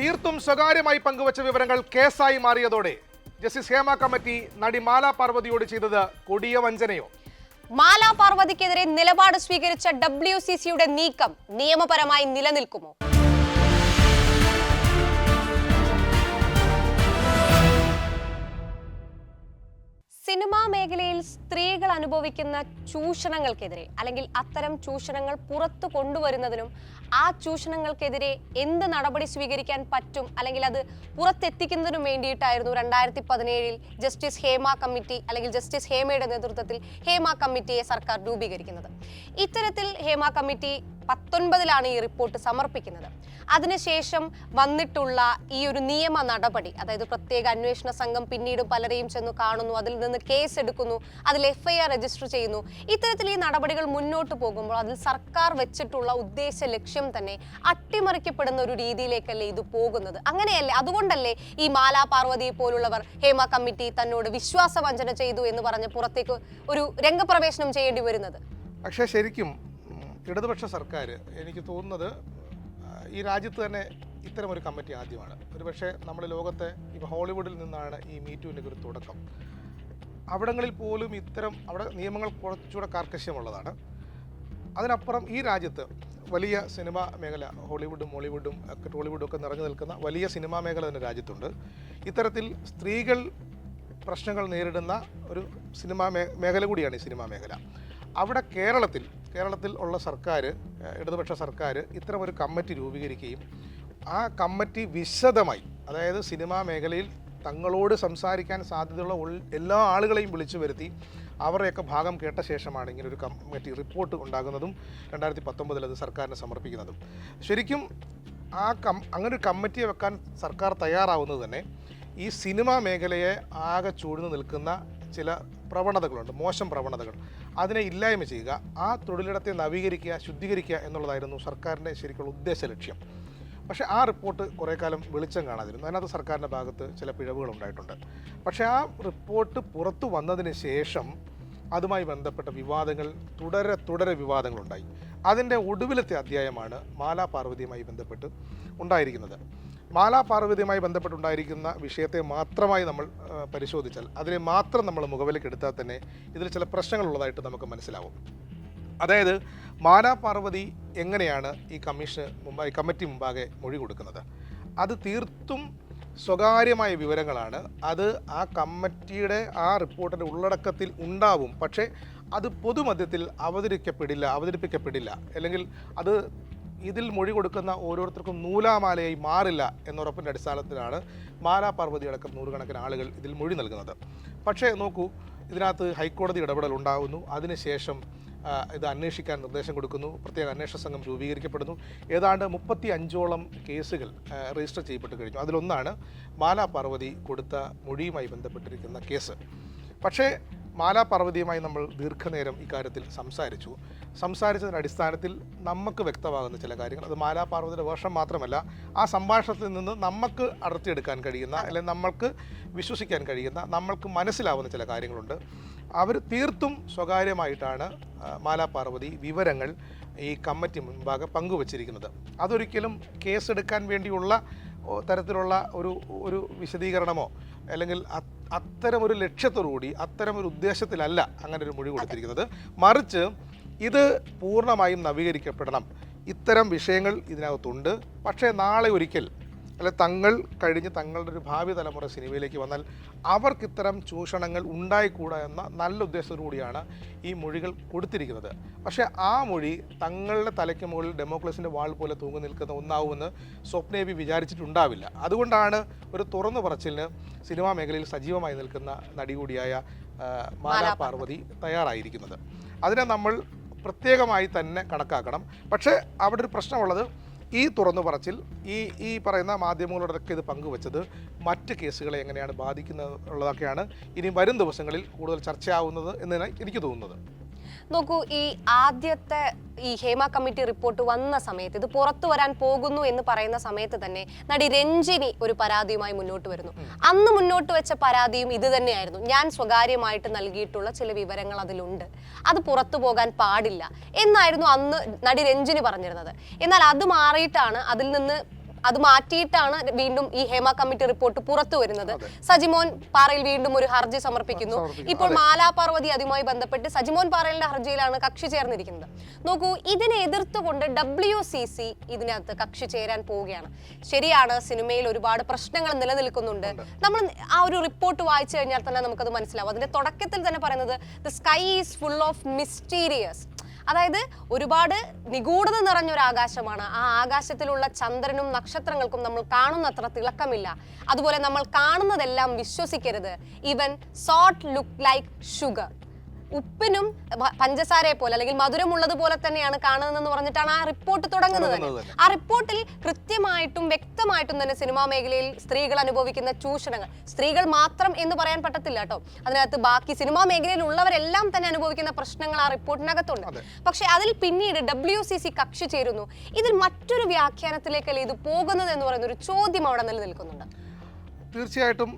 തീർത്തും സ്വകാര്യമായി പങ്കുവച്ച വിവരങ്ങൾ കേസായി മാറിയതോടെ ജസ്റ്റിസ് ഹേമ കമ്മിറ്റി നടി മാല പാർവതിയോട് ചെയ്തത് കൊടിയ വഞ്ചനയോ? മാലാ പാർവതിക്കെതിരെ നിലപാട് സ്വീകരിച്ച ഡബ്ല്യു നീക്കം നിയമപരമായി നിലനിൽക്കുമോ? സിനിമാ മേഖലയിൽ സ്ത്രീകൾ അനുഭവിക്കുന്ന ചൂഷണങ്ങൾക്കെതിരെ അല്ലെങ്കിൽ അത്തരം ചൂഷണങ്ങൾ പുറത്തു കൊണ്ടുവരുന്നതിനും ആ ചൂഷണങ്ങൾക്കെതിരെ എന്ത് നടപടി സ്വീകരിക്കാൻ പറ്റും അല്ലെങ്കിൽ അത് പുറത്തെത്തിക്കുന്നതിനും വേണ്ടിയിട്ടായിരുന്നു രണ്ടായിരത്തി പതിനേഴിൽ ജസ്റ്റിസ് ഹേമ കമ്മിറ്റി അല്ലെങ്കിൽ ജസ്റ്റിസ് ഹേമയുടെ നേതൃത്വത്തിൽ ഹേമ കമ്മിറ്റിയെ സർക്കാർ രൂപീകരിക്കുന്നത്. ഇത്തരത്തിൽ ഹേമ കമ്മിറ്റി പത്തൊൻപതിലാണ് ഈ റിപ്പോർട്ട് സമർപ്പിക്കുന്നത്. അതിനുശേഷം വന്നിട്ടുള്ള ഈ ഒരു നിയമ നടപടി അതായത് പ്രത്യേക അന്വേഷണ സംഘം പിന്നീട് പലരെയും ചെന്ന് കാണുന്നു അതിൽ നിന്ന് കേസ് എടുക്കുന്നു അതിൽ എഫ്ഐആർ രജിസ്റ്റർ ചെയ്യുന്നു. ഇത്തരത്തിൽ ഈ നടപടികൾ മുന്നോട്ട് പോകുമ്പോൾ അതിൽ സർക്കാർ വെച്ചിട്ടുള്ള ഉദ്ദേശ ലക്ഷ്യം തന്നെ അട്ടിമറിക്കപ്പെടുന്ന ഒരു രീതിയിലേക്കല്ലേ ഇത് പോകുന്നത്. അങ്ങനെയല്ലേ? അതുകൊണ്ടല്ലേ ഈ മാലാ പാർവതി പോലുള്ളവർ ഹേമ കമ്മിറ്റി തന്നോട് വിശ്വാസവഞ്ചന ചെയ്തു എന്ന് പറഞ്ഞ് പുറത്തേക്ക് ഒരു രംഗപ്രവേശനം ചെയ്യേണ്ടി വരുന്നത്? പക്ഷേ ശരിക്കും ഇടതുപക്ഷ സർക്കാർ എനിക്ക് തോന്നുന്നത് ഈ രാജ്യത്ത് തന്നെ ഇത്തരം ഒരു കമ്മിറ്റി ആദ്യമാണ്. ഒരുപക്ഷെ നമ്മൾ ലോകത്തെ ഇപ്പോൾ ഹോളിവുഡിൽ നിന്നാണ് ഈ മീറ്റുവിന്റെ ഒരു തുടക്കം. അവിടങ്ങളിൽ പോലും ഇത്തരം അവിടെ നിയമങ്ങൾ കുറച്ചുകൂടെ കാർക്കശ്യമുള്ളതാണ്. അതിനപ്പുറം ഈ രാജ്യത്ത് വലിയ സിനിമാ മേഖല ഹോളിവുഡും മോളിവുഡും ഒക്കെ ടോളിവുഡും ഒക്കെ നിറഞ്ഞു നിൽക്കുന്ന വലിയ സിനിമാ മേഖല തന്നെ രാജ്യത്തുണ്ട്. ഇത്തരത്തിൽ സ്ത്രീകൾ പ്രശ്നങ്ങൾ നേരിടുന്ന ഒരു സിനിമാ മേഖല കൂടിയാണ് ഈ സിനിമാ മേഖല. അവിടെ കേരളത്തിൽ കേരളത്തിൽ ഉള്ള സർക്കാർ ഇടതുപക്ഷ സർക്കാർ ഇത്തരമൊരു കമ്മിറ്റി രൂപീകരിക്കുകയും ആ കമ്മിറ്റി വിശദമായി അതായത് സിനിമാ മേഖലയിൽ തങ്ങളോട് സംസാരിക്കാൻ സാധ്യതയുള്ള എല്ലാ ആളുകളെയും വിളിച്ചു വരുത്തി അവരുടെയൊക്കെ ഭാഗം കേട്ട ശേഷമാണ് ഇങ്ങനെ ഒരു കമ്മിറ്റി റിപ്പോർട്ട് ഉണ്ടാകുന്നതും രണ്ടായിരത്തി പത്തൊമ്പതിൽ അത് സർക്കാരിന് സമർപ്പിക്കുന്നതും. ശരിക്കും ആ കം അങ്ങനെ ഒരു കമ്മിറ്റിയെ വെക്കാൻ സർക്കാർ തയ്യാറാവുന്നത് തന്നെ ഈ സിനിമാ മേഖലയെ ആകെ ചൂഴ്ന്നു നിൽക്കുന്ന ചില പ്രവണതകളുണ്ട് മോശം പ്രവണതകൾ. അതിനെ ഇല്ലായ്മ ചെയ്യുക ആ തൊഴിലിടത്തെ നവീകരിക്കുക ശുദ്ധീകരിക്കുക എന്നുള്ളതായിരുന്നു സർക്കാരിന്റെ ശരിക്കുള്ള ഉദ്ദേശ ലക്ഷ്യം. പക്ഷേ ആ റിപ്പോർട്ട് കുറേ കാലം വെളിച്ചം കാണാതിരുന്നു. അതിനകത്ത് സർക്കാരിന്റെ ഭാഗത്ത് ചില പിഴവുകൾ ഉണ്ടായിട്ടുണ്ട് പക്ഷേ ആ റിപ്പോർട്ട് പുറത്തു വന്നതിന് ശേഷം അതുമായി ബന്ധപ്പെട്ട വിവാദങ്ങൾ തുടരെ തുടരെ വിവാദങ്ങളുണ്ടായി. അതിന്റെ ഒടുവിലത്തെ അധ്യായമാണ് മാലാ പാർവതിയുമായി ബന്ധപ്പെട്ട് ഉണ്ടായിരിക്കുന്നത്. മാലാ പാർവതിയുമായി ബന്ധപ്പെട്ടുണ്ടായിരിക്കുന്ന വിഷയത്തെ മാത്രമായി നമ്മൾ പരിശോധിച്ചാൽ അതിനെ മാത്രം നമ്മൾ മുഖവിലേക്ക് എടുത്താൽ തന്നെ ഇതിൽ ചില പ്രശ്നങ്ങളുള്ളതായിട്ട് നമുക്ക് മനസ്സിലാവും. അതായത് മാലാ പാർവതി എങ്ങനെയാണ് ഈ കമ്മീഷൻ മുമ്പായി കമ്മിറ്റി മുമ്പാകെ മൊഴി കൊടുക്കുന്നത്? അത് തീർത്തും സ്വകാര്യമായ വിവരങ്ങളാണ്. അത് ആ കമ്മിറ്റിയുടെ ആ റിപ്പോർട്ടിന്റെ ഉള്ളടക്കത്തിൽ ഉണ്ടാവും. പക്ഷേ അത് പൊതുമധ്യത്തിൽ അവതരിക്കപ്പെടില്ല അവതരിപ്പിക്കപ്പെടില്ല. അല്ലെങ്കിൽ അത് ഇതിൽ മൊഴി കൊടുക്കുന്ന ഓരോരുത്തർക്കും നൂലാമാലയായി മാറില്ല എന്നുറപ്പിന്റെ അടിസ്ഥാനത്തിലാണ് മാലാ പാർവതി അടക്കം നൂറുകണക്കിന് ആളുകൾ ഇതിൽ മൊഴി നൽകുന്നത്. പക്ഷേ നോക്കൂ ഇതിനകത്ത് ഹൈക്കോടതി ഇടപെടൽ ഉണ്ടാകുന്നു അതിനുശേഷം ഇത് അന്വേഷിക്കാൻ നിർദ്ദേശം കൊടുക്കുന്നു. പ്രത്യേക അന്വേഷണ സംഘം രൂപീകരിക്കപ്പെടുന്നു. ഏതാണ്ട് മുപ്പത്തി അഞ്ചോളം കേസുകൾ രജിസ്റ്റർ ചെയ്യപ്പെട്ട് കഴിഞ്ഞു. അതിലൊന്നാണ് മാലാ പാർവതി കൊടുത്ത മൊഴിയുമായി ബന്ധപ്പെട്ടിരിക്കുന്ന കേസ്. പക്ഷേ മാലാ പാർവതിയുമായി നമ്മൾ ദീർഘനേരം ഇക്കാര്യത്തിൽ സംസാരിച്ചു. സംസാരിച്ചതിന്റെ അടിസ്ഥാനത്തിൽ നമുക്ക് വ്യക്തമാകുന്ന ചില കാര്യങ്ങൾ. അത് മാലാ പാർവതിയുടെ വേഷം മാത്രമല്ല ആ സംഭാഷണത്തിൽ നിന്ന് നമുക്ക് അടർത്തിയെടുക്കാൻ കഴിയുന്ന അല്ലെങ്കിൽ നമ്മൾക്ക് വിശ്വസിക്കാൻ കഴിയുന്ന നമ്മൾക്ക് മനസ്സിലാവുന്ന ചില കാര്യങ്ങളുണ്ട്. അവർ തീർത്തും സ്വകാര്യമായിട്ടാണ് മാലാപാർവതി മാലാ പാർവതി വിവരങ്ങൾ ഈ കമ്മിറ്റി മുൻപാകെ പങ്കുവച്ചിരിക്കുന്നത്. അതൊരിക്കലും കേസെടുക്കാൻ വേണ്ടിയുള്ള തരത്തിലുള്ള ഒരു ഒരു വിശദീകരണമോ അല്ലെങ്കിൽ അത്തരം ഒരു ലക്ഷ്യത്തോടുകൂടി അത്തരം ഒരു ഉദ്ദേശത്തിലല്ല അങ്ങനെ ഒരു മൊഴി കൊടുത്തിരിക്കുന്നത്. മറിച്ച് ഇത് പൂർണമായും നവീകരിക്കപ്പെടണം. ഇത്തരം വിഷയങ്ങൾ ഇതിനകത്തുണ്ട്. പക്ഷേ നാളെ ഒരിക്കൽ അല്ലെ തങ്ങൾ കഴിഞ്ഞ് തങ്ങളുടെ ഒരു ഭാവി തലമുറ സിനിമയിലേക്ക് വന്നാൽ അവർക്ക് ഇത്തരം ചൂഷണങ്ങൾ ഉണ്ടായിക്കൂടാ എന്ന നല്ല ഉദ്ദേശത്തോടു കൂടിയാണ് ഈ മൊഴികൾ കൊടുത്തിരിക്കുന്നത്. പക്ഷേ ആ മൊഴി തങ്ങളുടെ തലയ്ക്ക് മുകളിൽ ഡെമോക്രസിന്റെ വാൾ പോലെ തൂങ്ങി നിൽക്കുന്ന ഒന്നാവുമെന്ന് സ്വപ്നേബി വിചാരിച്ചിട്ടുണ്ടാവില്ല. അതുകൊണ്ടാണ് ഒരു തുറന്നു പറച്ചിലിന് സിനിമാ മേഖലയിൽ സജീവമായി നിൽക്കുന്ന നടി കൂടിയായ മാലാ പാർവതി തയ്യാറായിരിക്കുന്നത്. അതിനെ നമ്മൾ പ്രത്യേകമായി തന്നെ കണക്കാക്കണം. പക്ഷേ അവിടെ ഒരു പ്രശ്നമുള്ളത് ഈ തുറന്നു പറച്ചിൽ ഈ ഈ പറയുന്ന മാധ്യമങ്ങളോടൊക്കെ ഇത് പങ്കുവച്ചത് മറ്റ് കേസുകളെ എങ്ങനെയാണ് ബാധിക്കുന്നത് ഉള്ളതൊക്കെയാണ് ഇനി വരും ദിവസങ്ങളിൽ കൂടുതൽ ചർച്ചയാവുന്നത് എന്ന് എനിക്ക് തോന്നുന്നത്. നോക്കൂ ഈ ആദ്യത്തെ ഈ ഹേമ കമ്മിറ്റി റിപ്പോർട്ട് വന്ന സമയത്ത് ഇത് പുറത്തു വരാൻ പോകുന്നു എന്ന് പറയുന്ന സമയത്ത് തന്നെ നടി രഞ്ജിനി ഒരു പരാതിയുമായി മുന്നോട്ട് വരുന്നു. അന്ന് മുന്നോട്ട് വെച്ച പരാതിയും ഇത് തന്നെയായിരുന്നു. ഞാൻ സ്വകാര്യമായിട്ട് നൽകിയിട്ടുള്ള ചില വിവരങ്ങൾ അതിലുണ്ട്. അത് പുറത്തു പോകാൻ പാടില്ല. എന്നായിരുന്നു അന്ന് നടി രഞ്ജിനി പറഞ്ഞിരുന്നത്. എന്നാൽ അത് മാറിയിട്ടാണ് അതിൽ നിന്ന് അത് മാറ്റിയിട്ടാണ് വീണ്ടും ഈ ഹേമ കമ്മിറ്റി റിപ്പോർട്ട് പുറത്തു വരുന്നത്. സജിമോൻ പാറയിൽ വീണ്ടും ഒരു ഹർജി സമർപ്പിക്കുന്നു. ഇപ്പോൾ മാലാ പാർവതി അതുമായി ബന്ധപ്പെട്ട് സജിമോൻ പാറയിലിന്റെ ഹർജിയിലാണ് കക്ഷി ചേർന്നിരിക്കുന്നത്. നോക്കൂ ഇതിനെ എതിർത്തുകൊണ്ട് ഡബ്ല്യു സി സി ഇതിനകത്ത് കക്ഷി ചേരാൻ പോവുകയാണ്. ശരിയാണ് സിനിമയിൽ ഒരുപാട് പ്രശ്നങ്ങൾ നിലനിൽക്കുന്നുണ്ട്. നമ്മൾ ആ ഒരു റിപ്പോർട്ട് വായിച്ചു കഴിഞ്ഞാൽ തന്നെ നമുക്കത് മനസ്സിലാവും. അതിന്റെ തുടക്കത്തിൽ തന്നെ പറയുന്നത് the sky is full of mysterious അതായത് ഒരുപാട് നിഗൂഢത നിറഞ്ഞ ഒരു ആകാശമാണ്. ആ ആകാശത്തിലുള്ള ചന്ദ്രനും നക്ഷത്രങ്ങൾക്കും നമ്മൾ കാണുന്നത്ര തിളക്കമില്ല. അതുപോലെ നമ്മൾ കാണുന്നതെല്ലാം വിശ്വസിക്കരുത്. Even salt look like sugar ഉപ്പിനും പഞ്ചസാരയെ പോലെ അല്ലെങ്കിൽ മധുരമുള്ളത് പോലെ തന്നെയാണ് കാണുന്നതെന്ന് പറഞ്ഞിട്ടാണ് ആ റിപ്പോർട്ട് തുടങ്ങുന്നത്. ആ റിപ്പോർട്ടിൽ കൃത്യമായിട്ടും വ്യക്തമായിട്ടും തന്നെ സിനിമാ മേഖലയിൽ സ്ത്രീകൾ അനുഭവിക്കുന്ന ചൂഷണങ്ങൾ. സ്ത്രീകൾ മാത്രം എന്ന് പറയാൻ പറ്റത്തില്ല കേട്ടോ. അതിനകത്ത് ബാക്കി സിനിമാ മേഖലയിൽ ഉള്ളവരെല്ലാം തന്നെ അനുഭവിക്കുന്ന പ്രശ്നങ്ങൾ ആ റിപ്പോർട്ടിനകത്തുണ്ട്. പക്ഷെ അതിൽ പിന്നീട് ഡബ്ല്യു സി സി കക്ഷി ചേരുന്നു. ഇതിൽ മറ്റൊരു വ്യാഖ്യാനത്തിലേക്കല്ലേ ഇത് പോകുന്നത് എന്ന് പറയുന്ന ഒരു ചോദ്യം അവിടെ നിലനിൽക്കുന്നുണ്ട്. തീർച്ചയായിട്ടും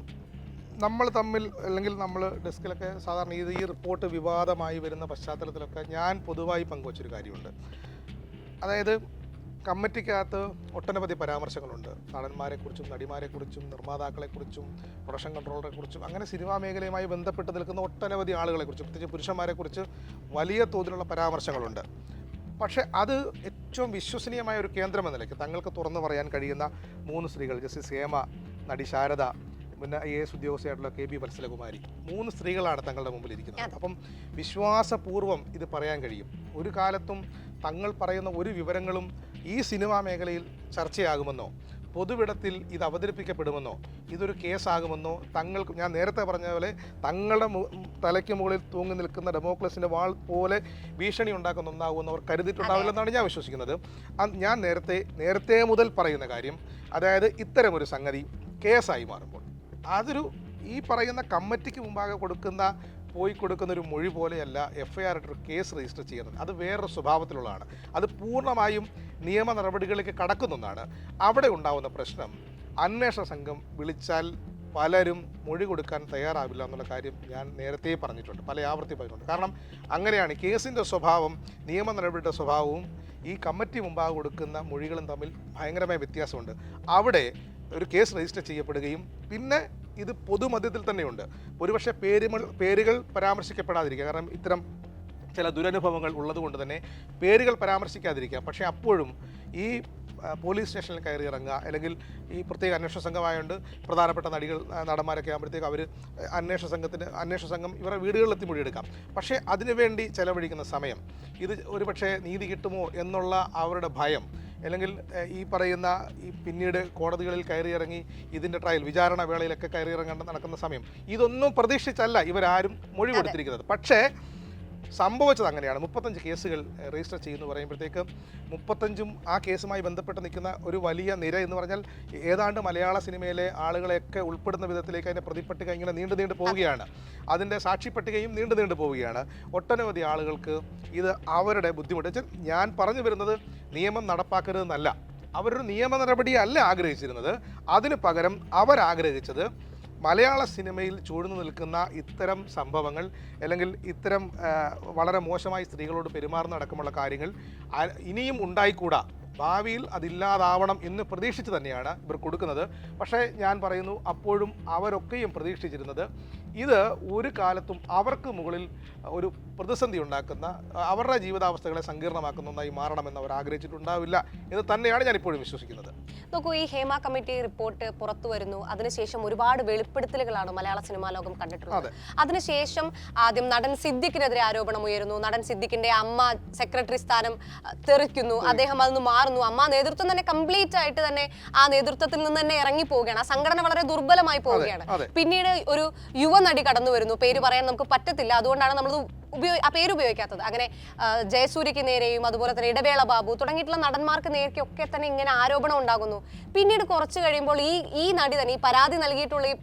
നമ്മൾ തമ്മിൽ അല്ലെങ്കിൽ നമ്മൾ ഡെസ്കിലൊക്കെ സാധാരണ ഇത് ഈ റിപ്പോർട്ട് വിവാദമായി വരുന്ന പശ്ചാത്തലത്തിലൊക്കെ ഞാൻ പൊതുവായി പങ്കുവച്ചൊരു കാര്യമുണ്ട്. അതായത് കമ്മിറ്റിക്കകത്ത് ഒട്ടനവധി പരാമർശങ്ങളുണ്ട്. നടന്മാരെക്കുറിച്ചും നടിമാരെക്കുറിച്ചും നിർമ്മാതാക്കളെക്കുറിച്ചും പ്രൊഡക്ഷൻ കൺട്രോളറെക്കുറിച്ചും അങ്ങനെ സിനിമാ മേഖലയുമായി ബന്ധപ്പെട്ട് നിൽക്കുന്ന ഒട്ടനവധി ആളുകളെക്കുറിച്ചും പ്രത്യേകിച്ച് പുരുഷന്മാരെക്കുറിച്ച് വലിയ തോതിലുള്ള പരാമർശങ്ങളുണ്ട്. പക്ഷേ അത് ഏറ്റവും വിശ്വസനീയമായ ഒരു കേന്ദ്രം എന്ന നിലയ്ക്ക് തങ്ങൾക്ക് തുറന്നു പറയാൻ കഴിയുന്ന മൂന്ന് സ്ത്രീകൾ ജസ്റ്റിസ് ഹേമ നടി ശാരദ പിന്നെ ഐ എ എസ് ഉദ്യോഗസ്ഥയായിട്ടുള്ള കെ ബി വത്സലകുമാരി. മൂന്ന് സ്ത്രീകളാണ് തങ്ങളുടെ മുമ്പിൽ ഇരിക്കുന്നത് അപ്പം വിശ്വാസപൂർവം ഇത് പറയാൻ കഴിയും. ഒരു കാലത്തും തങ്ങൾ പറയുന്ന ഒരു വിവരങ്ങളും ഈ സിനിമാ മേഖലയിൽ ചർച്ചയാകുമെന്നോ പൊതുവിടത്തിൽ ഇത് അവതരിപ്പിക്കപ്പെടുമെന്നോ ഇതൊരു കേസാകുമെന്നോ തങ്ങൾക്ക് ഞാൻ നേരത്തെ പറഞ്ഞ പോലെ തങ്ങളുടെ തലയ്ക്ക് മുകളിൽ തൂങ്ങി നിൽക്കുന്ന ഡെമോക്രസിന്റെ വാൾ പോലെ ഭീഷണി ഉണ്ടാക്കുന്ന ഒന്നാകുമെന്ന് അവർ കരുതിയിട്ടുണ്ടാവില്ലെന്നാണ് ഞാൻ വിശ്വസിക്കുന്നത്. ഞാൻ നേരത്തെ നേരത്തെ മുതൽ പറയുന്ന കാര്യം അതായത് ഇത്തരമൊരു സംഗതി കേസായി മാറുമ്പോൾ. അതൊരു ഈ പറയുന്ന കമ്മിറ്റിക്ക് മുമ്പാകെ കൊടുക്കുന്ന പോയി കൊടുക്കുന്ന ഒരു മൊഴി പോലെയല്ല എഫ് ഐ ആർ ഇട്ടൊരു കേസ് രജിസ്റ്റർ ചെയ്യുന്നത്. അത് വേറൊരു സ്വഭാവത്തിലുള്ളതാണ്. അത് പൂർണമായും നിയമ നടപടികളിലേക്ക് കടക്കുന്ന ഒന്നാണ് അവിടെ ഉണ്ടാവുന്ന പ്രശ്നം അന്വേഷണ സംഘം വിളിച്ചാൽ പലരും മൊഴി കൊടുക്കാൻ തയ്യാറാവില്ല എന്നുള്ള കാര്യം ഞാൻ നേരത്തെ പറഞ്ഞിട്ടുണ്ട്. പല ആവർത്തി പറഞ്ഞിട്ടുണ്ട്. കാരണം അങ്ങനെയാണ് കേസിന്റെ സ്വഭാവം നിയമ നടപടിയുടെ സ്വഭാവവും ഈ കമ്മിറ്റി മുമ്പാകെ കൊടുക്കുന്ന മൊഴികളും തമ്മിൽ ഭയങ്കരമായ വ്യത്യാസമുണ്ട്. അവിടെ ഒരു കേസ് രജിസ്റ്റർ ചെയ്യപ്പെടുകയും പിന്നെ ഇത് പൊതുമധ്യത്തിൽ തന്നെയുണ്ട്. ഒരുപക്ഷെ പേരുകൾ പേരുകൾ പരാമർശിക്കപ്പെടാതിരിക്കുക കാരണം ഇത്തരം ചില ദുരനുഭവങ്ങൾ ഉള്ളതുകൊണ്ട് തന്നെ പേരുകൾ പരാമർശിക്കാതിരിക്കുക പക്ഷേ അപ്പോഴും ഈ പോലീസ് സ്റ്റേഷനിൽ കയറി ഇറങ്ങുക അല്ലെങ്കിൽ ഈ പ്രത്യേക അന്വേഷണ സംഘമായതുകൊണ്ട് പ്രധാനപ്പെട്ട നടികൾ നടന്മാരൊക്കെ ആകുമ്പോഴത്തേക്ക് അവർ അന്വേഷണ സംഘത്തിന് അന്വേഷണ സംഘം ഇവരുടെ വീടുകളിലെത്തി മൊഴിയെടുക്കാം. പക്ഷേ അതിനുവേണ്ടി ചെലവഴിക്കുന്ന സമയം ഇത് ഒരുപക്ഷെ നീതി കിട്ടുമോ എന്നുള്ള അവരുടെ ഭയം അല്ലെങ്കിൽ ഈ പറയുന്ന ഈ പിന്നീട് കോടതികളിൽ കയറിയിറങ്ങി ഇതിന്റെ ട്രയൽ വിചാരണ വേളയിലൊക്കെ കയറിയിറങ്ങേണ്ട നടക്കുന്ന സമയം ഇതൊന്നും പ്രതീക്ഷിച്ചല്ല ഇവരാരും മൊഴി കൊടുത്തിരിക്കുന്നത്. പക്ഷേ സംഭവിച്ചത് അങ്ങനെയാണ്. മുപ്പത്തഞ്ച് കേസുകൾ രജിസ്റ്റർ ചെയ്യുന്നു പറയുമ്പോഴത്തേക്ക് മുപ്പത്തഞ്ചും ആ കേസുമായി ബന്ധപ്പെട്ട് നിൽക്കുന്ന ഒരു വലിയ നിര എന്ന് പറഞ്ഞാൽ ഏതാണ്ട് മലയാള സിനിമയിലെ ആളുകളെയൊക്കെ ഉൾപ്പെടുന്ന വിധത്തിലേക്ക് അതിന്റെ പ്രതിപട്ടിക ഇങ്ങനെ നീണ്ടു നീണ്ടു പോവുകയാണ്. അതിന്റെ സാക്ഷിപ്പട്ടികയും നീണ്ടു നീണ്ടു പോവുകയാണ്. ഒട്ടനവധി ആളുകൾക്ക് ഇത് അവരുടെ ബുദ്ധിമുട്ട്. ഞാൻ പറഞ്ഞു വരുന്നത് നിയമം നടപ്പാക്കരുതെന്നല്ല. അവരൊരു നിയമ നടപടിയല്ല ആഗ്രഹിച്ചിരുന്നത്. അതിന് പകരം അവരാഗ്രഹിച്ചത് മലയാള സിനിമയിൽ ചൂഴ്ന്നു നിൽക്കുന്ന ഇത്തരം സംഭവങ്ങൾ അല്ലെങ്കിൽ ഇത്തരം വളരെ മോശമായി സ്ത്രീകളോട് പെരുമാറുന്ന അടക്കമുള്ള കാര്യങ്ങൾ ഇനിയും ഉണ്ടായിക്കൂടാ. ഭാവിയിൽ അതില്ലാതാവണം എന്ന് പ്രതീക്ഷിച്ച് തന്നെയാണ് ഇവർ കൊടുക്കുന്നത്. പക്ഷേ ഞാൻ പറയുന്നു അപ്പോഴും അവരൊക്കെയും പ്രതീക്ഷിച്ചിരുന്നത് ഇത് ഒരു കാലത്തും അവർക്ക് മുകളിൽ ഒരു പ്രതിസന്ധി ഉണ്ടാക്കുന്ന അവരുടെ ജീവിതാവസ്ഥകളെ സങ്കീർണമാക്കുന്ന ഒന്നായി മാറണമെന്ന് അവർ ആഗ്രഹിച്ചിട്ടുണ്ടാവില്ല എന്ന് തന്നെയാണ് ഞാൻ ഇപ്പോഴും വിശ്വസിക്കുന്നത്. നോക്കൂ ഈ ഹേമ കമ്മിറ്റി റിപ്പോർട്ട് പുറത്തു വരുന്നു. അതിനുശേഷം ഒരുപാട് വെളിപ്പെടുത്തലുകളാണ് മലയാള സിനിമാ ലോകം കണ്ടിട്ടുള്ളത്. അതെ. അതിനുശേഷം ആദ്യം നടൻ സിദ്ദിഖിനെതിരെ ആരോപണം ഉയരുന്നു. നടൻ സിദ്ദിഖിന്റെ അമ്മ സെക്രട്ടറി സ്ഥാനം തെറിക്കുന്നു. അദ്ദേഹം അതിന് മാറുന്നു. അമ്മ നേതൃത്വം തന്നെ കംപ്ലീറ്റ് ആയിട്ട് തന്നെ ആ നേതൃത്വത്തിൽ നിന്ന് തന്നെ ഇറങ്ങി പോവുകയാണ് ആ സംഘടന വളരെ ദുർബലമായി പോവുകയാണ്. പിന്നീട് ഒരു യുവനടി കടന്നു വരുന്നു പേര് പറയാൻ നമുക്ക് പറ്റത്തില്ല. അതുകൊണ്ടാണ് നമ്മൾ ഉപയോഗ ആ പേര് ഉപയോഗിക്കാത്തത്. അങ്ങനെ ജയസൂര്യക്ക് നേരെയും അതുപോലെ തന്നെ ഇടവേള ബാബു തുടങ്ങിയിട്ടുള്ള നടന്മാർക്ക് നേരെയൊക്കെ തന്നെ ഇങ്ങനെ ആരോപണം ഉണ്ടാകുന്നു. പിന്നീട് കുറച്ച് കഴിയുമ്പോൾ ഈ ഈ നടി തന്നെ ഈ പരാതി നൽകിയിട്ടുള്ള ഈ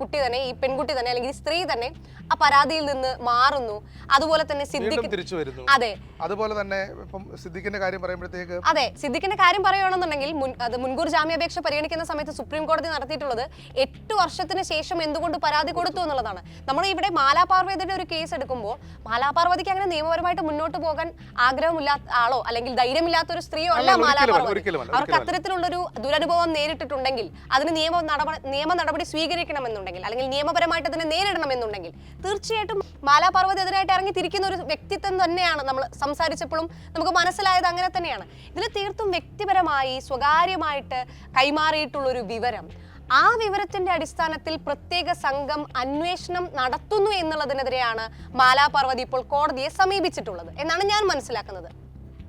കുട്ടി തന്നെ ഈ പെൺകുട്ടി തന്നെ അല്ലെങ്കിൽ സ്ത്രീ തന്നെ ആ പരാതിയിൽ നിന്ന് മാറുന്നു. അതുപോലെ തന്നെ സിദ്ദിഖ് തിരിച്ചു വരുന്നു. അതെ. അതുപോലെ തന്നെ ഇപ്പം സിദ്ദിഖിന്റെ കാര്യം പറയുമ്പോഴത്തേക്ക് അതെ സിദ്ദിഖിന്റെ കാര്യം പറയുകയാണെന്നുണ്ടെങ്കിൽ അത് മുൻകൂർ ജാമ്യാപേക്ഷ പരിഗണിക്കുന്ന സമയത്ത് സുപ്രീം കോടതി നടത്തിയിട്ടുള്ളത് എട്ട് വർഷത്തിന് ശേഷം എന്തുകൊണ്ട് പരാതി കൊടുത്തു എന്നുള്ളതാണ്. നമ്മൾ ഇവിടെ മാലാ പാർവേദിയുടെ ഒരു കേസ് എടുക്കുമ്പോൾ മാലാപാർവതിക്ക് അങ്ങനെ നിയമപരമായിട്ട് മുന്നോട്ട് പോകാൻ ആഗ്രഹമില്ലാത്ത ആളോ അല്ലെങ്കിൽ ധൈര്യമില്ലാത്ത ഒരു സ്ത്രീയോ അല്ല മാലാപാർവതി അവർക്ക്. അത്തരത്തിലുള്ളൊരു ദുരനുഭവം നേരിട്ടിട്ടുണ്ടെങ്കിൽ അതിന് നിയമ നടപടി നിയമ നടപടി സ്വീകരിക്കണമെന്നുണ്ടെങ്കിൽ അല്ലെങ്കിൽ നിയമപരമായിട്ട് അതിനെ നേരിടണമെന്നുണ്ടെങ്കിൽ തീർച്ചയായിട്ടും മാലാപാർവതി അതിനായിട്ട് ഇറങ്ങി തിരിക്കുന്ന ഒരു വ്യക്തിത്വം തന്നെയാണ് നമ്മൾ സംസാരിച്ചപ്പോഴും നമുക്ക് മനസ്സിലായത് അങ്ങനെ തന്നെയാണ് ഇതിൽ തീർത്തും വ്യക്തിപരമായി സ്വകാര്യമായിട്ട് കൈമാറിയിട്ടുള്ള ഒരു വിവരം ആ വിവരത്തിന്റെ അടിസ്ഥാനത്തിൽ പ്രത്യേക സംഘം അന്വേഷണം നടത്തുന്നു എന്നുള്ളതിനെതിരെയാണ് മാലാപാർവതി ഇപ്പോൾ കോടതിയെ സമീപിച്ചിട്ടുള്ളത് എന്നാണ് ഞാൻ മനസ്സിലാക്കുന്നത്.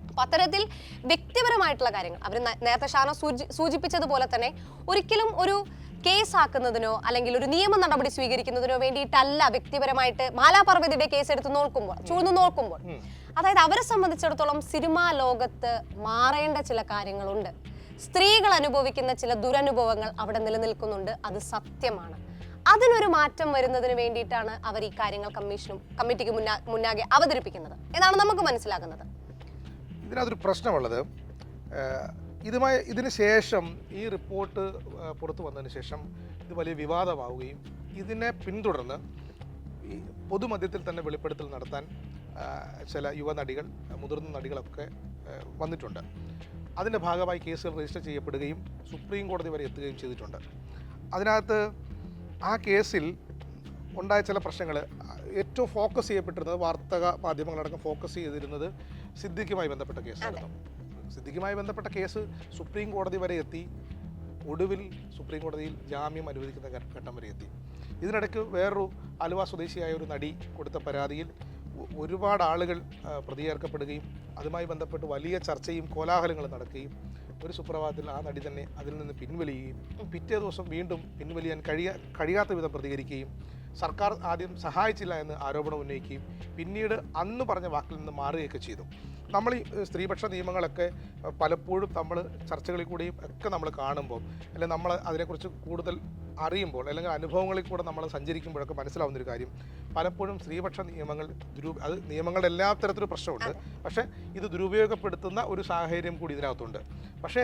അപ്പൊ അത്തരത്തിൽ വ്യക്തിപരമായിട്ടുള്ള കാര്യങ്ങൾ അവർ നേരത്തെ ഷാന സൂചി സൂചിപ്പിച്ചതുപോലെ തന്നെ ഒരിക്കലും ഒരു കേസ് ആക്കുന്നതിനോ അല്ലെങ്കിൽ ഒരു നിയമ നടപടി സ്വീകരിക്കുന്നതിനോ വേണ്ടിയിട്ടല്ല വ്യക്തിപരമായിട്ട് മാലാപർവതിയുടെ കേസ് എടുത്ത് നോക്കുമ്പോൾ ചൂഴ്ന്നു നോക്കുമ്പോൾ. അതായത് അവരെ സംബന്ധിച്ചിടത്തോളം സിനിമാ ലോകത്ത് മാറേണ്ട ചില കാര്യങ്ങളുണ്ട്. സ്ത്രീകൾ അനുഭവിക്കുന്ന ചില ദുരനുഭവങ്ങൾ അവിടെ നിലനിൽക്കുന്നുണ്ട്. അത് സത്യമാണ്. അതിനൊരു മാറ്റം വരുന്നതിന് വേണ്ടിയിട്ടാണ് അവർ ഈ കാര്യങ്ങൾ കമ്മീഷനും കമ്മിറ്റിക്ക് മുന്നാ മുന്നാകെ അവതരിപ്പിക്കുന്നത് എന്നാണ് നമുക്ക് മനസ്സിലാകുന്നത്. ഇതിനകത്തൊരു പ്രശ്നമുള്ളത് ഇതുമായി ഇതിന് ശേഷം ഈ റിപ്പോർട്ട് പുറത്തു വന്നതിന് ശേഷം ഇത് വലിയ വിവാദമാവുകയും ഇതിനെ പിന്തുടർന്ന് ഈ പൊതുമധ്യത്തിൽ തന്നെ വെളിപ്പെടുത്തൽ നടത്താൻ ചില ചില യുവനടികൾ മുതിർന്ന നടികളൊക്കെ വന്നിട്ടുണ്ട്. അതിന്റെ ഭാഗമായി കേസുകൾ രജിസ്റ്റർ ചെയ്യപ്പെടുകയും സുപ്രീം കോടതി വരെ എത്തുകയും ചെയ്തിട്ടുണ്ട്. അതിനകത്ത് ആ കേസിൽ ഉണ്ടായ ചില പ്രശ്നങ്ങൾ ഏറ്റവും ഫോക്കസ് ചെയ്യപ്പെട്ടിരുന്നത് വാർത്തക മാധ്യമങ്ങളടക്കം ഫോക്കസ് ചെയ്തിരുന്നത് സിദ്ദിഖുമായി ബന്ധപ്പെട്ട കേസായിരുന്നു സിദ്ദിഖുമായി ബന്ധപ്പെട്ട കേസ് സുപ്രീം കോടതി വരെ എത്തി ഒടുവിൽ സുപ്രീം കോടതിയിൽ ജാമ്യം അനുവദിക്കുന്ന ഘട്ടം വരെ എത്തി. ഇതിനിടയ്ക്ക് വേറൊരു ആലുവ സ്വദേശിയായ ഒരു നടി കൊടുത്ത പരാതിയിൽ ഒരുപാട് ആളുകൾ പ്രതിചേർക്കപ്പെടുകയും അതുമായി ബന്ധപ്പെട്ട് വലിയ ചർച്ചയും കോലാഹലങ്ങളും നടക്കുകയും ഒരു സുപ്രഭാതത്തിൽ ആ നടി തന്നെ അതിൽ നിന്ന് പിൻവലിയുകയും പിറ്റേ ദിവസം വീണ്ടും പിൻവലിയാൻ കഴിയാ കഴിയാത്ത വിധം പ്രതികരിക്കുകയും സർക്കാർ ആദ്യം സഹായിച്ചില്ല എന്ന് ആരോപണം ഉന്നയിക്കുകയും പിന്നീട് അന്ന് പറഞ്ഞ വാക്കിൽ നിന്ന് മാറുകയൊക്കെ ചെയ്തു. നമ്മൾ ഈ സ്ത്രീപക്ഷ നിയമങ്ങളൊക്കെ പലപ്പോഴും നമ്മൾ ചർച്ചകളിൽ കൂടിയും ഒക്കെ നമ്മൾ കാണുമ്പോൾ അല്ലെങ്കിൽ നമ്മൾ അതിനെക്കുറിച്ച് കൂടുതൽ അറിയുമ്പോൾ അല്ലെങ്കിൽ അനുഭവങ്ങളിൽ കൂടെ നമ്മൾ സഞ്ചരിക്കുമ്പോഴൊക്കെ മനസ്സിലാവുന്നൊരു കാര്യം. പലപ്പോഴും സ്ത്രീപക്ഷ നിയമങ്ങൾ ദുരു അത് നിയമങ്ങളുടെ എല്ലാ തരത്തിലും പ്രശ്നമുണ്ട്. പക്ഷേ ഇത് ദുരുപയോഗപ്പെടുത്തുന്ന ഒരു സാഹചര്യം കൂടി ഇതിനകത്തുണ്ട്. പക്ഷേ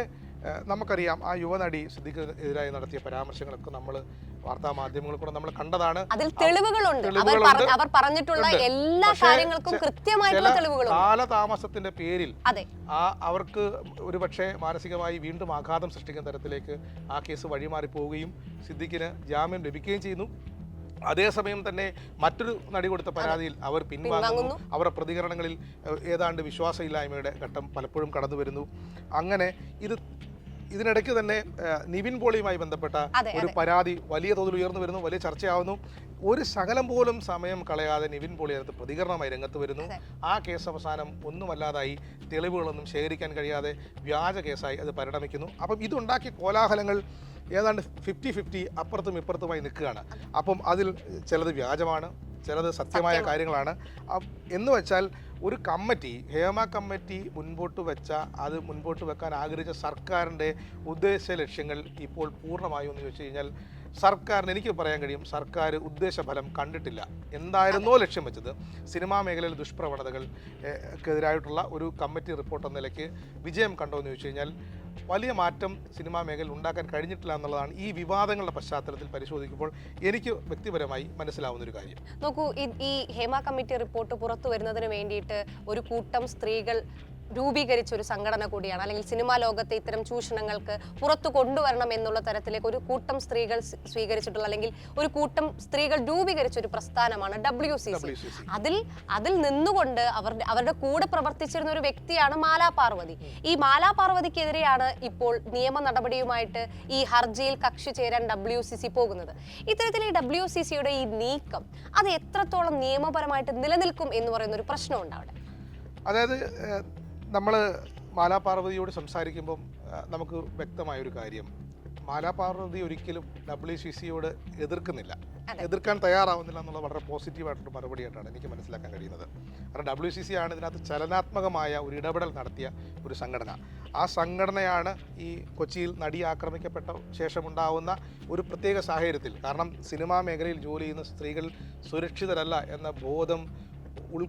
നമുക്കറിയാം ആ യുവനടി സിദ്ദിഖ് എതിരായി നടത്തിയ പരാമർശങ്ങളൊക്കെ നമ്മൾ വാർത്താ മാധ്യമങ്ങളിൽ കൂടെ നമ്മൾ കണ്ടതാണ്. അതിൽ തെളിവുകളുണ്ട്. അവർ പറഞ്ഞിട്ടുള്ള എല്ലാ കാര്യങ്ങൾക്കും കൃത്യമായിട്ടുള്ള തെളിവുകളുണ്ട്. കാലതാമസത്തിന്റെ പേരിൽ ആ അവർക്ക് ഒരുപക്ഷെ മാനസികമായി വീണ്ടും ആഘാതം സൃഷ്ടിക്കുന്ന തരത്തിലേക്ക് ആ കേസ് വഴിമാറി പോവുകയും സിദ്ദിഖിന് ജാമ്യം ലഭിക്കുകയും ചെയ്യുന്നു. അതേസമയം തന്നെ മറ്റൊരു നടി കൊടുത്ത പരാതിയിൽ അവർ പിൻവാങ്ങുന്നു. അവരുടെ പ്രതികരണങ്ങളിൽ ഏതാണ്ട് വിശ്വാസമില്ലായ്മയുടെ ഘട്ടം പലപ്പോഴും കടന്നു വരുന്നു അങ്ങനെ ഇത് ഇതിനിടയ്ക്ക് തന്നെ നിവിൻ പോളിയുമായി ബന്ധപ്പെട്ട ഒരു പരാതി വലിയ തോതിൽ ഉയർന്നു വരുന്നു വലിയ ചർച്ചയാവുന്നു. ഒരു ശകലം പോലും സമയം കളയാതെ നിവിൻ പോളി അതിനകത്ത് പ്രതികരണമായി രംഗത്ത് വരുന്നു. ആ കേസ് അവസാനം ഒന്നുമല്ലാതായി തെളിവുകളൊന്നും ശേഖരിക്കാൻ കഴിയാതെ വ്യാജ കേസായി അത് പരിണമിക്കുന്നു. അപ്പം ഇതുണ്ടാക്കിയ കോലാഹലങ്ങൾ ഏതാണ്ട് ഫിഫ്റ്റി ഫിഫ്റ്റി അപ്പുറത്തും ഇപ്പുറത്തുമായി നിൽക്കുകയാണ്. അപ്പം അതിൽ ചിലത് വ്യാജമാണ്. ചിലത് സത്യമായ കാര്യങ്ങളാണ്. എന്ന് വെച്ചാൽ ഒരു കമ്മിറ്റി ഹേമ കമ്മിറ്റി മുൻപോട്ട് വെച്ച അത് മുൻപോട്ട് വെക്കാൻ ആഗ്രഹിച്ച സർക്കാരിന്റെ ഉദ്ദേശ ലക്ഷ്യങ്ങൾ ഇപ്പോൾ പൂർണമായും എന്ന് ചോദിച്ചു കഴിഞ്ഞാൽ സർക്കാരിന് എനിക്ക് പറയാൻ കഴിയും സർക്കാർ ഉദ്ദേശഫലം കണ്ടിട്ടില്ല. എന്തായിരുന്നോ ലക്ഷ്യം വെച്ചത്. സിനിമാ മേഖലയിൽ ദുഷ്പ്രവണതകൾ ഏഹ്, ഒരു കമ്മിറ്റി റിപ്പോർട്ട് എന്ന നിലയ്ക്ക് വിജയം കണ്ടോ എന്ന് ചോദിച്ചു കഴിഞ്ഞാൽ വലിയ മാറ്റം സിനിമാ മേഖലയിൽ ഉണ്ടാക്കാൻ കഴിഞ്ഞിട്ടില്ല എന്നുള്ളതാണ് ഈ വിവാദങ്ങളുടെ പശ്ചാത്തലത്തിൽ പരിശോധിക്കുമ്പോൾ എനിക്ക് വ്യക്തിപരമായി മനസ്സിലാവുന്ന ഒരു കാര്യം. നോക്കൂ ഈ- ഹേമ കമ്മിറ്റി റിപ്പോർട്ട് പുറത്തു വരുന്നതിന് വേണ്ടിയിട്ട് ഒരു കൂട്ടം സ്ത്രീകൾ രൂപീകരിച്ച ഒരു സംഘടന കൂടിയാണ്. അല്ലെങ്കിൽ സിനിമാ ലോകത്തെ ഇത്തരം ചൂഷണങ്ങൾക്ക് പുറത്തു കൊണ്ടുവരണം എന്നുള്ള തരത്തിലേക്ക് ഒരു കൂട്ടം സ്ത്രീകൾ സ്വീകരിച്ചിട്ടുള്ള അല്ലെങ്കിൽ ഒരു കൂട്ടം സ്ത്രീകൾ രൂപീകരിച്ച ഒരു പ്രസ്ഥാനമാണ് ഡബ്ല്യു സി സി WCC. അതിൽ അതിൽ നിന്നുകൊണ്ട് അവരുടെ അവരുടെ കൂടെ പ്രവർത്തിച്ചിരുന്ന ഒരു വ്യക്തിയാണ് മാലാ പാർവതി. ഈ മാലാ പാർവതിക്കെതിരെയാണ് ഇപ്പോൾ നിയമ നടപടിയുമായിട്ട് ഈ ഹർജിയിൽ കക്ഷി ചേരാൻ ഡബ്ല്യു സി സി പോകുന്നത്. ഇത്തരത്തിൽ ഈ ഡബ്ല്യു സി സിയുടെ ഈ നീക്കം അത് എത്രത്തോളം നിയമപരമായിട്ട് നിലനിൽക്കും എന്ന് പറയുന്ന ഒരു പ്രശ്നമുണ്ട് അവിടെ. അതായത് നമ്മൾ മാലാപാർവതിയോട് സംസാരിക്കുമ്പം നമുക്ക് വ്യക്തമായൊരു കാര്യം. മാലാപാർവതി ഒരിക്കലും ഡബ്ല്യു സി സിയോട് എതിർക്കുന്നില്ല. എതിർക്കാൻ തയ്യാറാവുന്നില്ല എന്നുള്ള വളരെ പോസിറ്റീവായിട്ടുള്ള മറുപടി ആയിട്ടാണ് എനിക്ക് മനസ്സിലാക്കാൻ കഴിയുന്നത്. കാരണം ഡബ്ല്യു സി സി ആണ് ഇതിനകത്ത് ചലനാത്മകമായ ഒരു ഇടപെടൽ നടത്തിയ ഒരു സംഘടന. ആ സംഘടനയാണ് ഈ കൊച്ചിയിൽ നടി ആക്രമിക്കപ്പെട്ട ശേഷമുണ്ടാവുന്ന ഒരു പ്രത്യേക സാഹചര്യത്തിൽ. കാരണം സിനിമാ മേഖലയിൽ ജോലി ചെയ്യുന്ന സ്ത്രീകൾ സുരക്ഷിതരല്ല എന്ന ബോധം ഉൾ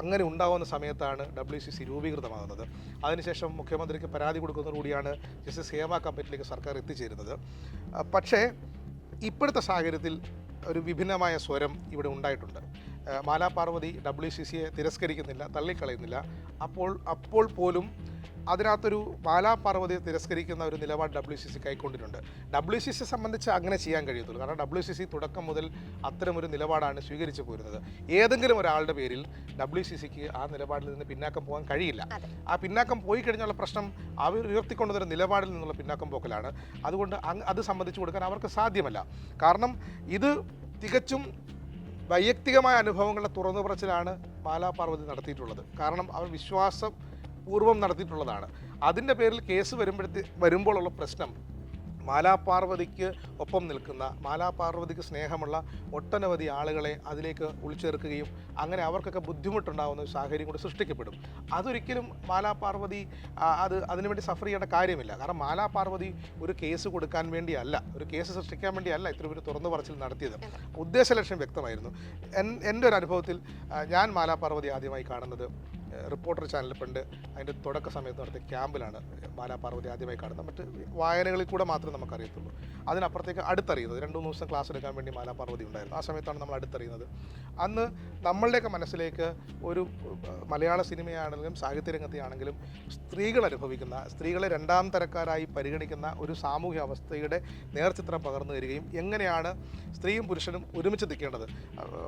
അങ്ങനെ ഉണ്ടാവുന്ന സമയത്താണ് ഡബ്ല്യു സി സി രൂപീകൃതമാകുന്നത്. അതിനുശേഷം മുഖ്യമന്ത്രിക്ക് പരാതി കൊടുക്കുന്നതോടുകൂടിയാണ് ജസ്റ്റിസ് ഹേമ കമ്മിറ്റിയിലേക്ക് സർക്കാർ എത്തിച്ചേരുന്നത്. പക്ഷേ ഇപ്പോഴത്തെ സാഹചര്യത്തിൽ ഒരു വിഭിന്നമായ സ്വരം ഇവിടെ ഉണ്ടായിട്ടുണ്ട്. മാലാപാർവതി മാലാ പാർവതി ഡബ്ല്യു സി സിയെ തിരസ്കരിക്കുന്നില്ല തള്ളിക്കളയുന്നില്ല. അപ്പോൾ അപ്പോൾ പോലും അതിനകത്തൊരു ബാലാപാർവതിയെ തിരസ്കരിക്കുന്ന ഒരു നിലപാട് ഡബ്ല്യു സി സി കൈക്കൊണ്ടിട്ടുണ്ട്. ഡബ്ല്യു സി സി സംബന്ധിച്ച് അങ്ങനെ ചെയ്യാൻ കഴിയത്തുള്ളൂ. കാരണം ഡബ്ല്യു സി സി തുടക്കം മുതൽ അത്തരമൊരു നിലപാടാണ് സ്വീകരിച്ചു പോരുന്നത്. ഏതെങ്കിലും ഒരാളുടെ പേരിൽ ഡബ്ല്യു സി സിക്ക് ആ നിലപാടിൽ നിന്ന് പിന്നാക്കം പോകാൻ കഴിയില്ല. ആ പിന്നാക്കം പോയി കഴിഞ്ഞുള്ള പ്രശ്നം അവർ ഉയർത്തിക്കൊണ്ടുവരുന്ന നിലപാടിൽ നിന്നുള്ള പിന്നാക്കം പോക്കലാണ്. അതുകൊണ്ട് അത് സംബന്ധിച്ച് കൊടുക്കാൻ അവർക്ക് സാധ്യമല്ല. കാരണം ഇത് തികച്ചും വൈയക്തികമായ അനുഭവങ്ങളുടെ തുറന്നു പറച്ചിലാണ് ബാലാപാർവതി നടത്തിയിട്ടുള്ളത്. കാരണം അവർ വിശ്വാസം പൂർവം നടത്തിയിട്ടുള്ളതാണ്. അതിന്റെ പേരിൽ കേസ് വരുമ്പോഴത്തെ വരുമ്പോഴുള്ള പ്രശ്നം മാലാപാർവതിക്ക് ഒപ്പം നിൽക്കുന്ന മാലാപാർവതിക്ക് സ്നേഹമുള്ള ഒട്ടനവധി ആളുകളെ അതിലേക്ക് ഉൾച്ചേർക്കുകയും അങ്ങനെ അവർക്കൊക്കെ ബുദ്ധിമുട്ടുണ്ടാകുന്ന ഒരു സാഹചര്യം കൂടി സൃഷ്ടിക്കപ്പെടും. അതൊരിക്കലും മാലാപാർവതി അത് അതിനുവേണ്ടി സഫർ ചെയ്യേണ്ട കാര്യമില്ല. കാരണം മാലാപാർവതി ഒരു കേസ് കൊടുക്കാൻ വേണ്ടിയല്ല ഒരു കേസ് സൃഷ്ടിക്കാൻ വേണ്ടിയല്ല ഇത്ര ഒരു തുറന്നു പറച്ചിൽ നടത്തിയത്. ഉദ്ദേശ ലക്ഷ്യം വ്യക്തമായിരുന്നു. എൻ- എന്റെ ഒരു അനുഭവത്തിൽ ഞാൻ മാലാപാർവതി ആദ്യമായി കാണുന്നത് റിപ്പോർട്ടർ ചാനൽ പണ്ട് അതിന്റെ തുടക്ക സമയത്ത് നടത്തിയ ക്യാമ്പിലാണ് ബാലാപാർവതി ആദ്യമായി കാണുന്നത്. മറ്റ് വായനകളിൽ കൂടെ മാത്രമേ നമുക്കറിയത്തുള്ളൂ. അതിനപ്പുറത്തേക്ക് അടുത്തറിയുന്നത് രണ്ട് മൂന്ന് ദിവസം ക്ലാസ് എടുക്കാൻ വേണ്ടി മാലാപാർവതി ഉണ്ടായിരുന്നു. ആ സമയത്താണ് നമ്മൾ അടുത്തറിയുന്നത്. അന്ന് നമ്മളുടെയൊക്കെ മനസ്സിലേക്ക് ഒരു മലയാള സിനിമയാണെങ്കിലും സാഹിത്യരംഗത്തെയാണെങ്കിലും സ്ത്രീകൾ അനുഭവിക്കുന്ന സ്ത്രീകളെ രണ്ടാം തരക്കാരായി പരിഗണിക്കുന്ന ഒരു സാമൂഹ്യ അവസ്ഥയുടെ നേർചിത്രം പകർന്നു തരികയും എങ്ങനെയാണ് സ്ത്രീയും പുരുഷനും ഒരുമിച്ച് നിൽക്കേണ്ടത്?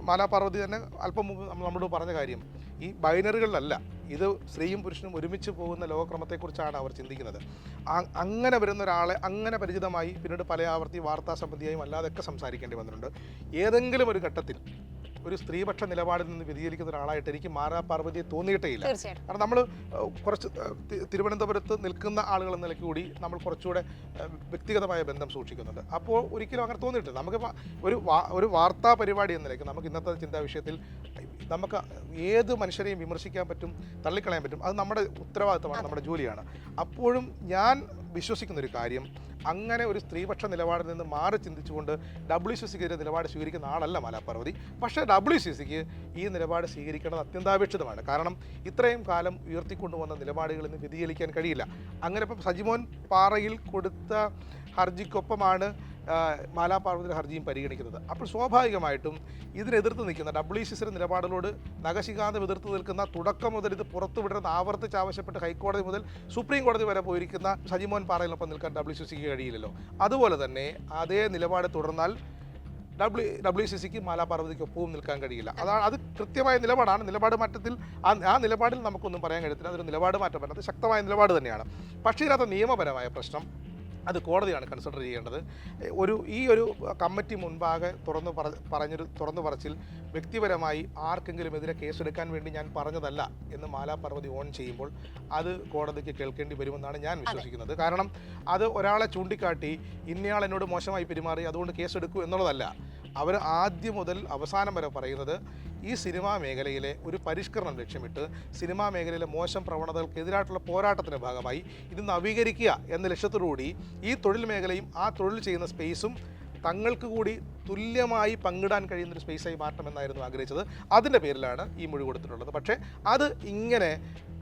മാലാപാർവതി തന്നെ അല്പം മുമ്പ് നമ്മളോട് പറഞ്ഞ കാര്യം ഈ ബൈനറികളിലല്ല ഇത് സ്ത്രീയും പുരുഷനും ഒരുമിച്ച് പോകുന്ന ലോകക്രമത്തെക്കുറിച്ചാണ് അവർ ചിന്തിക്കുന്നത്. അങ്ങനെ വരുന്ന ഒരാളെ അങ്ങനെ പരിചിതമായി പിന്നീട് പല ആവർത്തി വാർത്താ സംബന്ധിയായും അല്ലാതെയൊക്കെ സംസാരിക്കേണ്ടി വന്നിട്ടുണ്ട്. ഏതെങ്കിലും ഒരു ഘട്ടത്തിൽ ഒരു സ്ത്രീപക്ഷ നിലപാടിൽ നിന്ന് വ്യതിചലിക്കുന്ന ഒരാളായിട്ട് എനിക്ക് മാരാ പാർവതിയെ തോന്നിയിട്ടേ ഇല്ല കാരണം നമ്മൾ കുറച്ച് തിരുവനന്തപുരത്ത് നിൽക്കുന്ന ആളുകൾ എന്ന നിലയ്ക്ക് കൂടി നമ്മൾ കുറച്ചുകൂടെ വ്യക്തിഗതമായ ബന്ധം സൂക്ഷിക്കുന്നുണ്ട്. അപ്പോൾ ഒരിക്കലും അങ്ങനെ തോന്നിയിട്ടില്ല. നമുക്ക് ഒരു ഒരു വാർത്താ പരിപാടി എന്ന നിലയ്ക്ക് നമുക്ക് ഇന്നത്തെ ചിന്താ വിഷയത്തിൽ നമുക്ക് ഏത് മനുഷ്യരെയും വിമർശിക്കാൻ പറ്റും തള്ളിക്കളയാൻ പറ്റും അത് നമ്മുടെ ഉത്തരവാദിത്തമാണ് നമ്മുടെ ജോലിയാണ്. അപ്പോഴും ഞാൻ വിശ്വസിക്കുന്ന ഒരു കാര്യം അങ്ങനെ ഒരു സ്ത്രീപക്ഷ നിലപാടിൽ നിന്ന് മാറി ചിന്തിച്ചുകൊണ്ട് ഡബ്ല്യു സി സിക്കെതിരെ നിലപാട് സ്വീകരിക്കുന്ന ആളല്ല മാലാപാർവതി പക്ഷേ ഡബ്ല്യു സി സിക്ക് ഈ നിലപാട് സ്വീകരിക്കേണ്ടത് അത്യന്താപേക്ഷിതമാണ്. കാരണം ഇത്രയും കാലം ഉയർത്തിക്കൊണ്ടുവന്ന നിലപാടുകളിൽ നിന്ന് വ്യതിചലിക്കാൻ കഴിയില്ല. അങ്ങനെ ഇപ്പം സജിമോൻ പാറയിൽ കൊടുത്ത ഹർജിക്കൊപ്പമാണ് മാലാപാർവതിയുടെ ഹർജിയും പരിഗണിക്കുന്നത്. അപ്പോൾ സ്വാഭാവികമായിട്ടും ഇതിനെതിർത്ത് നിൽക്കുന്ന ഡബ്ല്യു സി സിയുടെ നിലപാടുകളോട് നഖശികാന്തം എതിർത്ത് നിൽക്കുന്ന തുടക്കം മുതൽ ഇത് പുറത്തുവിടുന്ന ആവർത്തിച്ച് ആവശ്യപ്പെട്ട് ഹൈക്കോടതി മുതൽ സുപ്രീം കോടതി വരെ പോയിരിക്കുന്ന സജിമോൻ പാറയിലൊപ്പം നിൽക്കാൻ ഡബ്ല്യു സി സിക്ക് കഴിയില്ലല്ലോ. അതുപോലെ തന്നെ അതേ നിലപാട് തുടർന്നാൽ ഡബ്ല്യു ഡബ്ല്യു സി സിക്ക് മാലാപാർവതിക്ക് ഒപ്പവും നിൽക്കാൻ കഴിയില്ല. അതാണ് അത് കൃത്യമായ നിലപാടാണ്. നിലപാട് മാറ്റത്തിൽ ആ ആ നിലപാടിൽ നമുക്കൊന്നും പറയാൻ കഴിയത്തില്ല. അതൊരു നിലപാട് മാറ്റം അത് ശക്തമായ നിലപാട് തന്നെയാണ്. പക്ഷേ ഇതിനകത്ത് നിയമപരമായ പ്രശ്നം അത് കോടതിയാണ് കൺസിഡർ ചെയ്യേണ്ടത്. ഒരു ഈ ഒരു കമ്മിറ്റി മുൻപാകെ തുറന്നു പറ പറഞ്ഞൊരു തുറന്നു പറച്ചിൽ വ്യക്തിപരമായി ആർക്കെങ്കിലും എതിരെ കേസെടുക്കാൻ വേണ്ടി ഞാൻ പറഞ്ഞതല്ല എന്ന് മാലാപർവതി ഓൺ ചെയ്യുമ്പോൾ അത് കോടതിക്ക് കേൾക്കേണ്ടി വരുമെന്നാണ് ഞാൻ വിശ്വസിക്കുന്നത്. കാരണം അത് ഒരാളെ ചൂണ്ടിക്കാട്ടി ഇന്നയാൾ എന്നോട് മോശമായി പെരുമാറി അതുകൊണ്ട് കേസെടുക്കൂ എന്നുള്ളതല്ല. അവർ ആദ്യം മുതൽ അവസാനം വരെ പറയുന്നത് ഈ സിനിമാ മേഖലയിലെ ഒരു പരിഷ്കരണം ലക്ഷ്യമിട്ട് സിനിമാ മേഖലയിലെ മോശം പ്രവണതകൾക്കെതിരായിട്ടുള്ള പോരാട്ടത്തിന്റെ ഭാഗമായി ഇത് നവീകരിക്കുക എന്ന ലക്ഷ്യത്തോടുകൂടി ഈ തൊഴിൽ മേഖലയും ആ തൊഴിൽ ചെയ്യുന്ന സ്പേസും തങ്ങൾക്ക് കൂടി തുല്യമായി പങ്കിടാൻ കഴിയുന്നൊരു സ്പേസായി മാറ്റണമെന്നായിരുന്നു ആഗ്രഹിച്ചത്. അതിന്റെ പേരിലാണ് ഈ മൊഴി കൊടുത്തിട്ടുള്ളത്. പക്ഷേ അത് ഇങ്ങനെ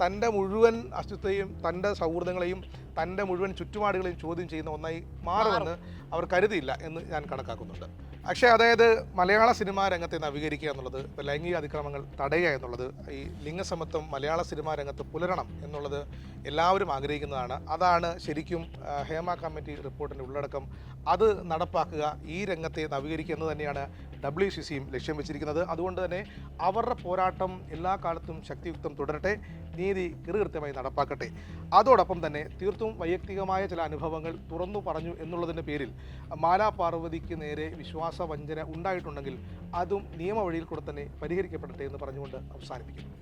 തന്റെ മുഴുവൻ അസ്തിത്വയും തന്റെ സൗഹൃദങ്ങളെയും തന്റെ മുഴുവൻ ചുറ്റുപാടുകളെയും ചോദ്യം ചെയ്യുന്ന ഒന്നായി മാറുമെന്ന് അവർ കരുതിയില്ല എന്ന് ഞാൻ കണക്കാക്കുന്നുണ്ട്. പക്ഷേ അതായത് മലയാള സിനിമാ രംഗത്തെ നവീകരിക്കുക എന്നുള്ളത് ഇപ്പോൾ ലൈംഗിക അതിക്രമങ്ങൾ തടയുക എന്നുള്ളത് ഈ ലിംഗസമത്വം മലയാള സിനിമാ രംഗത്ത് പുലരണം എന്നുള്ളത് എല്ലാവരും ആഗ്രഹിക്കുന്നതാണ്. അതാണ് ശരിക്കും ഹേമ കമ്മിറ്റി റിപ്പോർട്ടിന്റെ ഉള്ളടക്കം. അത് നടപ്പാക്കുക ഈ രംഗത്തെ നവീകരിക്കുക എന്ന് തന്നെയാണ് ഡബ്ല്യു സി സിയും ലക്ഷ്യം വെച്ചിരിക്കുന്നത്. അതുകൊണ്ട് തന്നെ അവരുടെ പോരാട്ടം എല്ലാ കാലത്തും ശക്തിയുക്തം തുടരട്ടെ നീതി കൃതകൃത്യമായി നടപ്പാക്കട്ടെ. അതോടൊപ്പം തന്നെ തീർത്തും വൈയക്തികമായ ചില അനുഭവങ്ങൾ തുറന്നു പറഞ്ഞു എന്നുള്ളതിന്റെ പേരിൽ മാലാ പാർവതിക്ക് നേരെ വിശ്വാസ വഞ്ചന ഉണ്ടായിട്ടുണ്ടെങ്കിൽ അതും നിയമവഴിയിൽ കൂടെ തന്നെ പരിഹരിക്കപ്പെടട്ടെ എന്ന് പറഞ്ഞുകൊണ്ട് അവസാനിപ്പിക്കുന്നു.